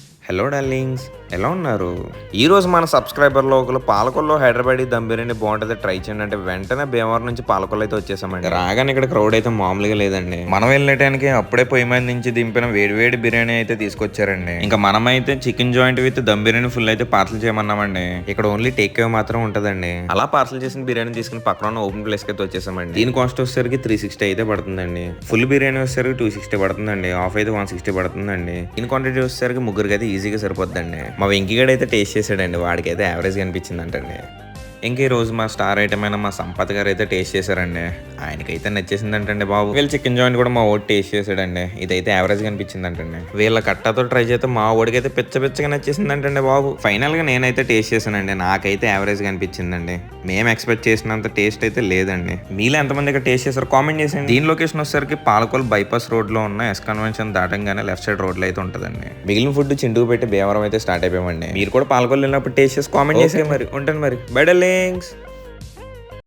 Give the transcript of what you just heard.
Bye. Hello darlings ఎలా ఉన్నారు? ఈ రోజు మన సబ్స్క్రైబర్లో ఒకరు పాలకొల్లో హైదరాబాద్ దమ్ బిర్యానీ బాగుంటుంది ట్రై చేయండి. అంటే వెంటనే భీమవరం నుంచి పాలకొల్లు అయితే వచ్చేసామండి. రాగానే ఇక్కడ క్రౌడ్ అయితే మామూలుగా లేదండి. మనం వెళ్ళటానికి అప్పుడే పొయ్యి మీద నుంచి దింపిన వేడివేడి బిర్యానీ అయితే తీసుకొచ్చారండి. ఇంకా మనమైతే chicken joint with dum biryani full అయితే పార్సల్ చేయమన్నామండి. ఇక్కడ ఓన్లీ టేక్ అవే మాత్రం ఉంటుందండి. అలా పార్సల్ చేసిన బిర్యానీ తీసుకుని పక్కన ఉన్న ఓపెన్ ప్లేస్కి అయితే వచ్చేసామండి. దీని కాస్ట్ వచ్చేసరికి త్రీ సిక్స్టీ అయితే పడుతుందండి. ఫుల్ బిర్యానీ వచ్చేసరికి టూ సిక్స్టీ పడుతుందండి. హాఫ్ అయితే వన్ సిక్స్టీ పడుతుందండి. దీని క్వాంటిటీ వచ్చేసరికి ముగ్గురికి అయితే ఈజీగా సరిపోద్దండి. మా వెంకీగడ్ అయితే టేస్ట్ చేశాడండి వాడికైతే యావరేజ్ అనిపించింది అంటండి ఇంకా ఈ రోజు మా స్టార్ ఐటమ్ అయిన మా సంపత్ గారు అయితే టేస్ట్ చేశారండి. ఆయనకైతే నచ్చేసింది అంటండి బాబు. వీళ్ళ చికెన్ జాయింట్ కూడా మా ఓడి టేస్ట్ చేశాడండి. ఇదైతే యావరేజ్ అనిపించింది అంటండి వీళ్ళ కట్టతో ట్రై చేస్తే మా ఓడికి అయితే పిచ్చ పిచ్చగా నచ్చేసింది అంటండి బాబు. ఫైనల్గా నేనైతే టేస్ట్ చేశానండి. నాకైతే యావరేజ్గా అనిపించిందండి. మేము ఎక్స్పెక్ట్ చేసినంత టేస్ట్ అయితే లేదండి. మీలో ఎంతమంది ఇక్కడ టేస్ట్ చేశారు కామెంట్ చేసేయండి. దీని లొకేషన్ వచ్చేసరికి పాలకోల్ బైపాస్ రోడ్లో ఉన్న ఎస్ కన్వెన్షన్ దాటంగానే లెఫ్ట్ సైడ్ రోడ్లో అయితే ఉంటుందండి. మిగిలిన ఫుడ్ చిండుకు పెట్టి భీమవరం అయితే స్టార్ట్ అయిపోయామండి. మీరు కూడా పాలకోల్ వెళ్ళినప్పుడు టేస్ట్ చేసి కామెంట్ చేసే మరి. ఉంటాను మరి. Bye Things.